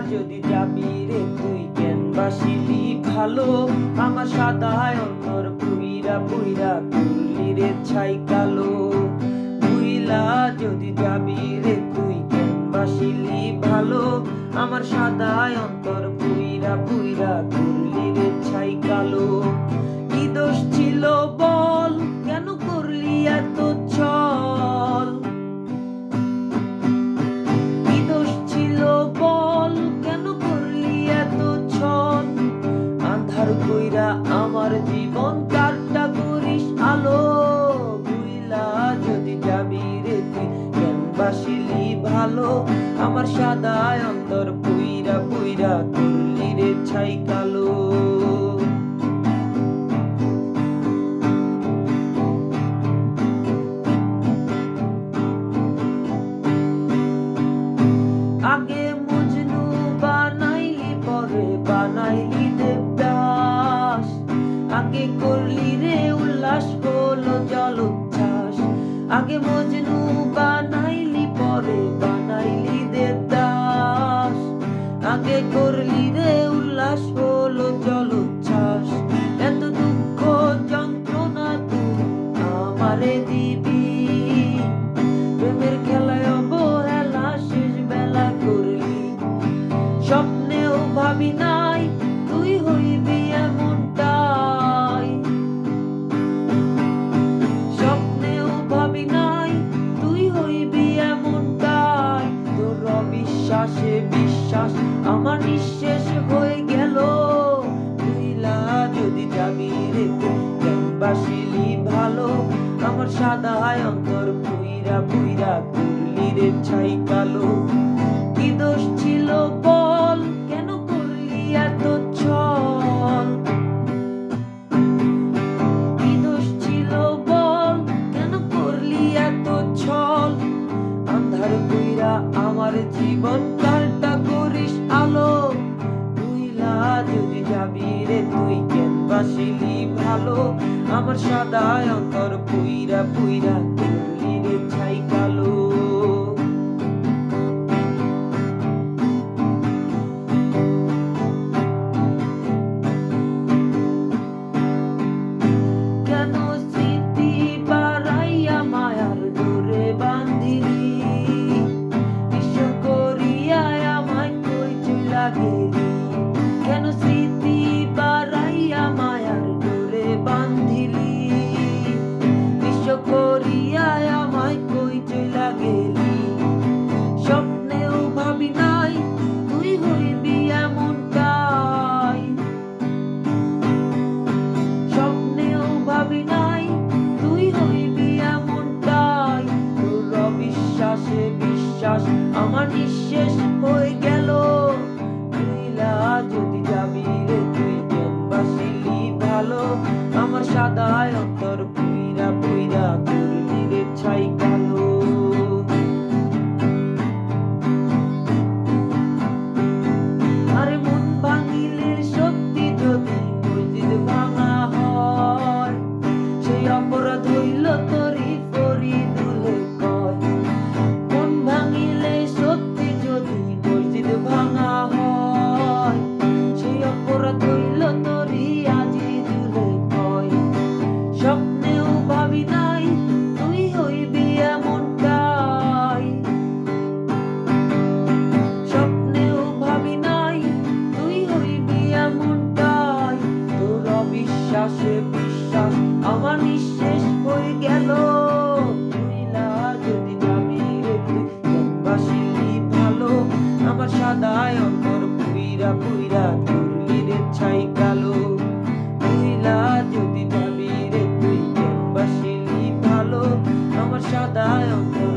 যদি যাবি রে তুই কেন বাসিলি ভালো? আমার সাদায় অন্তর পুইরা পুইরা তুললি রে ছাই কালো। বুইলা যদি যাবি রে তুই কেন বাসিলি ভালো? আমার সাদায় অন্তর আমার সাদা অন্তর পুইরা পুইরা করলি রে ছাই কালো। আগে মজনু পরে আগে করলি রে উল্লাস হলো জল উচ্ছ্বাস আগে মজনু স্বপ্নেও ভাবি নাই, তুই হইবি এমনটাই। স্বপ্নেও ভাবি নাই, তুই হইবি এমনটাই। তোর অবিশ্বাসে বিশ্বাস আমার নিঃশেষ হয়ে গেল। তুইলা যদি যাবি রে বাসিলি ভালো, আমার সাদা অন্তর পুইরা পুইরা করলি রে ছাই কালো। জীবন করিস আলো। তুইলা যদি যাবি রে, তুই কেন বাসিলি ভালো? আমার সাদা অন্তর পুইরা পুইরা বিশ্বাস আমার নিঃশেষ হয়ে গেল। তুইলা যদি যাবি রে বাসিলি ভালো, আমার সাদা অন্তর পুইরা পুইরা করলি রে ছাই কালো। তুইলা যদি যাবি রে তুই ভালো, আমার সাদা অন্তর